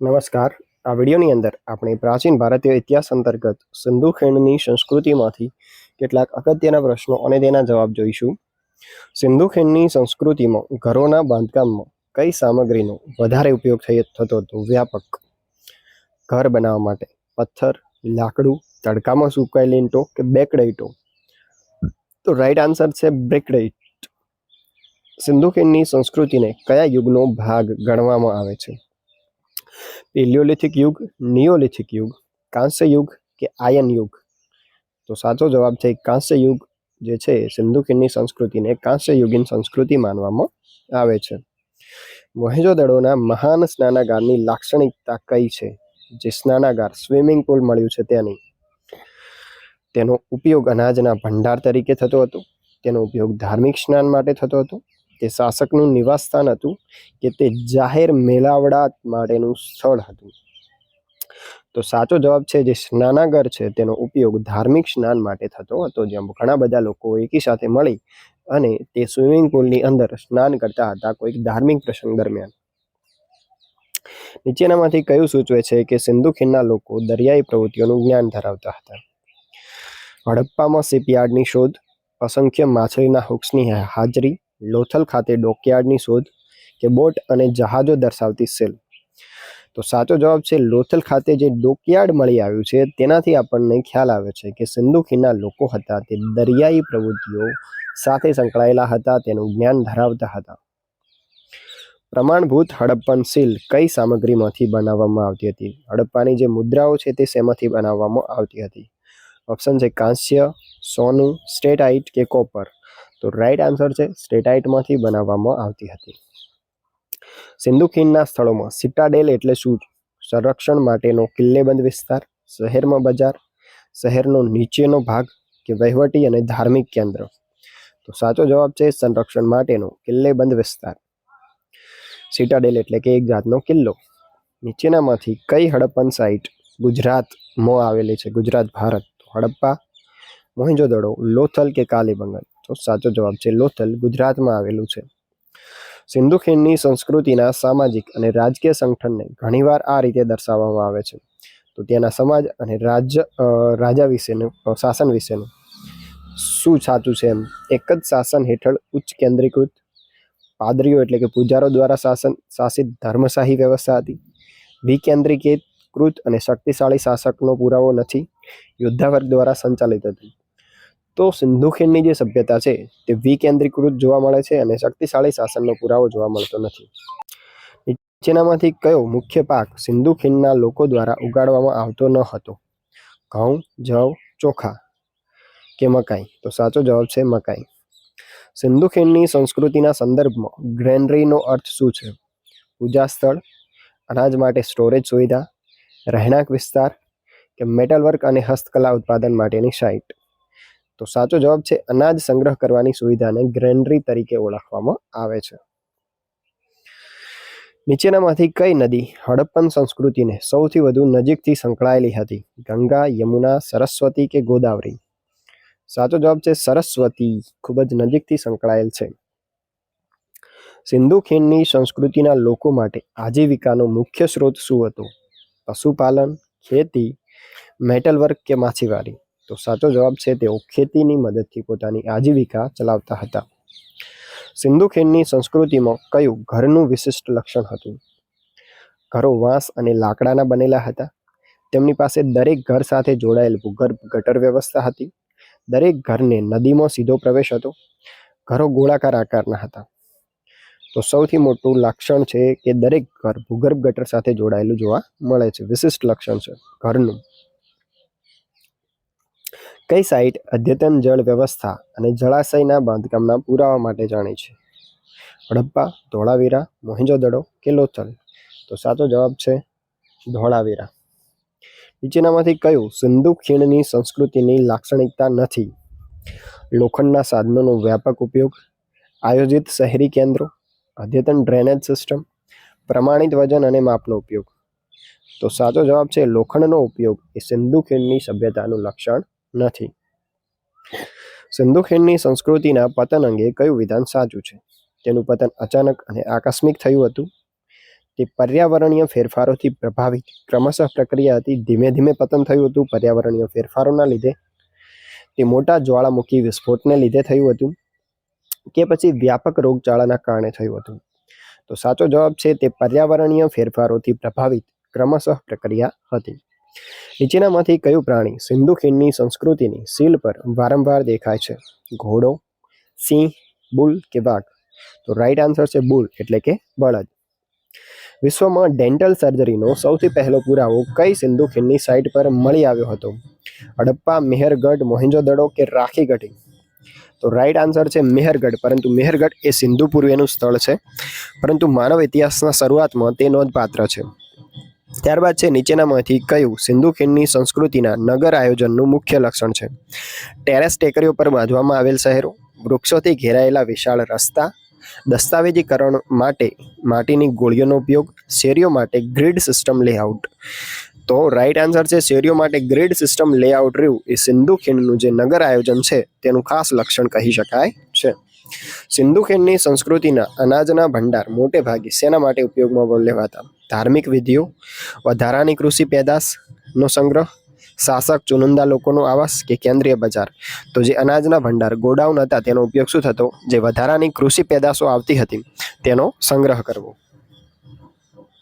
નમસ્કાર. આ વિડીયોની અંદર આપણે પ્રાચીન ભારતીય ઇતિહાસ અંતર્ગત સિંધુ ખીણની સંસ્કૃતિમાંથી કેટલાક અગત્યના પ્રશ્નો અને તેના જવાબ જોઈશું. સિંધુ ખીણની સંસ્કૃતિમાં ઘરોના બાંધકામમાં કઈ સામગ્રીનો વધારે ઉપયોગ થઈ, થતો હતો? વ્યાપક. ઘર બનાવવા માટે પથ્થર, લાકડું, તડકામાં સુકાયેલી લીંટો કે બેકડાઈટો તો રાઈટ આન્સર છે બ્રેકડાઈટ સિંધુ ખીણની સંસ્કૃતિને કયા યુગનો ભાગ ગણવામાં આવે છે? પેલિયોલિથિક યુગ નિયોલિથિક યુગ કાંસ્ય યુગ કે આયન યુગ? તો સાચો જવાબ છે કાંસ્ય યુગ જે છે સિંધુ સંસ્કૃતિને કાંસ્ય યુગીન સંસ્કૃતિ માનવામાં આવે છે. મોહેજોદડોના મહાન સ્નાનાગારની લાક્ષણિકતા કઈ છે? જે સ્નાનાગાર સ્વિમિંગ પુલ મળ્યું છે તેની. તેનો ઉપયોગ અનાજના ભંડાર તરીકે થતો હતો. તેનો ઉપયોગ ધાર્મિક સ્નાન માટે થતો હતો. તે શાસકનું નિવાસ સ્થાન હતું કે તે જાહેર મેળાવડા માટેનું સ્થળ હતું. તો સાચો જવાબ છે જે સ્નાનાગર છે તેનો ઉપયોગ ધાર્મિક સ્નાન માટે થતો હતો જેમ ઘણા બધા લોકો એકી સાથે મળી અને તે સ્વિમિંગ પુલની અંદર સ્નાન કરતા હતા કોઈક ધાર્મિક પ્રસંગ દરમિયાન. નીચેનામાંથી કયું સૂચવે છે કે સિંધુ ખીણના લોકો દરિયાઈ પ્રવૃત્તિઓનું જ્ઞાન ધરાવતા હતા? હડપ્પામાં શિપયાર્ડની શોધ, અસંખ્ય માછલીના હુક્સની હાજરી લોથલ ખાતે ડોકયાર્ડની શોધ કે બોટ અને જહાજો દર્શાવતી સેલ. તો સાચો જવાબ છે લોથલ ખાતે જે ડોકયાર્ડ મળી આવ્યું છે તેનાથી આપણને ખ્યાલ આવે છે કે સિંધુખીના લોકો હતા તે દરિયાઈ પ્રવૃત્તિઓ સાથે સંકળાયેલા હતા, તેનું જ્ઞાન ધરાવતા હતા. પ્રમાણભૂત હડપ્પન સીલ કઈ સામગ્રીમાંથી બનાવવામાં આવતી હતી? હડપ્પાની જે મુદ્રાઓ છે તે શેમાંથી બનાવવામાં આવતી હતી? ઓપ્શન છે કાંસ્ય, સોનું, સ્ટેટાઇટ કે કોપર. તો રાઈટ આન્સર છે સ્ટેટાઇટમાંથી બનાવવામાં આવતી હતી. સિંધુ ખીણના સ્થળોમાં સિટાડેલ એટલે શું સંરક્ષણ માટેનો કિલ્લેબંધ વિસ્તાર, શહેરમાં બજાર, શહેરનો નીચેનો ભાગ કે વહીવટી અને ધાર્મિક કેન્દ્ર? તો સાચો જવાબ છે સંરક્ષણ માટેનો કિલ્લેબંધ વિસ્તાર. સિટાડેલ એટલે કે એક જાતનો કિલ્લો. નીચેનામાંથી કઈ હડપ્પન સાઇટ ગુજરાતમાં આવેલી છે? ગુજરાત, ભારત. હડપ્પા મોહેંજોદડો લોથલ કે કાલીબંગન તો સાચો જવાબ છે લોથલ, ગુજરાતમાં આવેલું છે. સિંધુ ખીણની સંસ્કૃતિના સામાજિક અને રાજકીય સંગઠનને ઘણીવાર આ રીતે દર્શાવવામાં આવે છે. તો ત્યાંના સમાજ અને રાજ્ય રાજા વિશેનું શાસન વિશેનું શું સાચું છે એમ? એક જ શાસન હેઠળ ઉચ્ચ કેન્દ્રીકૃત પાદરીઓ એટલે કે પૂજારો દ્વારા શાસન શાસિત ધર્મશાહી વ્યવસ્થા હતી. વિકેન્દ્રીકૃત અને શક્તિશાળી શાસકનો પુરાવો નથી. યોદ્ધા વર્ગ દ્વારા સંચાલિત હતી. તો સિંધુ ખીણની જે સભ્યતા છે, તે વિકેન્દ્રીકૃત જોવા મળે છે અને શક્તિશાળી શાસનનો પુરાવો જોવા મળતો નથી. નીચેનામાંથી કયો મુખ્ય પાક સિંધુ ખીણના લોકો દ્વારા ઉગાડવામાં આવતો ન હતો? ઘઉં, જવ, ચોખા કે મકાઈ? તો સાચો જવાબ છે મકાઈ. સિંધુ ખીણની સંસ્કૃતિના સંદર્ભમાં ગ્રેનરીનો અર્થ શું છે? પૂજા સ્થળ, અનાજ માટે સ્ટોરેજ સુવિધા, રહેણાંક વિસ્તાર કે મેટલ વર્ક અને હસ્તકલા ઉત્પાદન માટેની સાઇટ? તો સાચો જવાબ છે, અનાજ સંગ્રહ કરવાની સુવિધાને ગ્રેનરી તરીકે ઓળખવામાં આવે છે. નીચેનામાંથી કઈ નદી હડપ્પન સંસ્કૃતિને સૌથી વધુ નજીકથી સંકળાયેલી હતી? ગંગા, યમુના, સરસ્વતી કે ગોદાવરી? સાચો જવાબ છે, સરસ્વતી ખૂબ જ નજીકથી સંકળાયેલ છે. સિંધુ ખીણની સંસ્કૃતિના લોકો માટે આજીવિકાનો મુખ્ય સ્ત્રોત શું હતો? પશુપાલન, ખેતી મેટલ વર્ક કે માછીમારી? તો સાચો જવાબ છે તેઓ ખેતીની મદદથી પોતાની આજીવિકા ચલાવતા હતા. સિંધુ ખીણની સંસ્કૃતિમાં કયું ઘરનું વિશિષ્ટ લક્ષણ હતું? ઘરો વાંસ અને લાકડાના બનેલા હતા. તેમની પાસે દરેક ઘર સાથે જોડાયેલ ભૂગર્ભ ગટર વ્યવસ્થા હતી. દરેક ઘરને નદીમાં સીધો પ્રવેશ હતો. ઘરો ગોળાકાર આકારના હતા. તો સૌથી મોટું લક્ષણ છે કે દરેક ઘર ભૂગર્ભ ગટર સાથે જોડાયેલું જોવા મળે છે. વિશિષ્ટ લક્ષણ છે ઘરનું. કઈ સાઇટ અદ્યતન જળ વ્યવસ્થા અને જળાશયના બાંધકામના પુરાવા માટે જાણી છે? હડપ્પા, ધોળાવીરા મોહેંજોદડો કે લોથલ? તો સાચો જવાબ છે ધોળાવીરા. નીચેનામાંથી કયું સિંધુ ખીણની સંસ્કૃતિની લાક્ષણિકતા નથી? લોખંડના સાધનોનો વ્યાપક ઉપયોગ, આયોજિત શહેરી કેન્દ્રો, અદ્યતન ડ્રેનેજ સિસ્ટમ, પ્રમાણિત વજન અને માપનો ઉપયોગ. તો સાચો જવાબ છે લોખંડનો ઉપયોગ એ સિંધુ ખીણની સભ્યતાનું લક્ષણ નથી. સિંધુ ખીણની સંસ્કૃતિના પતન અંગે કયું વિધાન સાચું છે? તેનું પતન અચાનક અને આકસ્મિક થયું હતું. તે પર્યાવરણીય ફેરફારોથી પ્રભાવિત. ક્રમશઃ પ્રક્રિયા હતી. ધીમે ધીમે પતન થયું હતું પર્યાવરણીય ફેરફારોના લીધે. તે મોટા જ્વાળામુખી વિસ્ફોટને લીધે થયું હતું કે પછી વ્યાપક રોગચાળાના કારણે થયું હતું? તો સાચો જવાબ છે તે પર્યાવરણીય ફેરફારોથી પ્રભાવિત. ક્રમશઃ પ્રક્રિયા હતી. નીચેનામાંથી કયું પ્રાણી સિંધુ ખીણની સંસ્કૃતિની સીલ પર વારંવાર દેખાય છે? ઘોડો, સિંહ, બુલ કે વાઘ? તો રાઈટ આન્સર છે બુલ, એટલે કે બળદ. વિશ્વમાં ડેન્ટલ સર્જરીનો સૌથી પહેલો પુરાવો કઈ સિંધુ ખીણની સાઇટ પર મળી આવ્યો હતો? હડપ્પા મેહરગઢ મોહેંજો-દડો કે રાખીગઢી તો રાઈટ આન્સર છે મેહરગઢ, પરંતુ મેહરગઢ એ સિંધુ પૂર્વેનું સ્થળ છે, પરંતુ માનવ ઇતિહાસના શરૂઆતમાં તે નોંધપાત્ર છે. ત્યારબાદ છે નીચેનામાંથી કયું સિંધુ ખીણની સંસ્કૃતિના નગર આયોજનનું મુખ્ય લક્ષણ છે? ટેરેસ ટેકરીઓ પર બાંધવામાં આવેલ શહેરો, વૃક્ષોથી ઘેરાયેલા વિશાળ રસ્તા, દસ્તાવેજીકરણ માટે માટીની ગોળીઓનો ઉપયોગ, શેરીઓ માટે ગ્રીડ સિસ્ટમ લેઆઉટ. તો રાઈટ આન્સર છે શેરીઓ માટે ગ્રીડ સિસ્ટમ લેઆઉટ રહ્યું. એ સિંધુ ખીણનું જે નગર આયોજન છે તેનું ખાસ લક્ષણ કહી શકાય છે. સિંધુ ખીણની સંસ્કૃતિના અનાજના ભંડાર મોટે ભાગે શેના માટે ઉપયોગમાં લેવાતા? ધાર્મિક વિધિઓ, વધારાની કૃષિ પેદાશનો સંગ્રહ, શાસક ચુનંદા લોકોનો આવાસ કે કેન્દ્રીય બજાર. તો જે અનાજના ભંડાર ગોડાઉન હતા તેનો ઉપયોગ શું થતો? જે વધારાની કૃષિ પેદાશો આવતી હતી તેનો સંગ્રહ કરવો.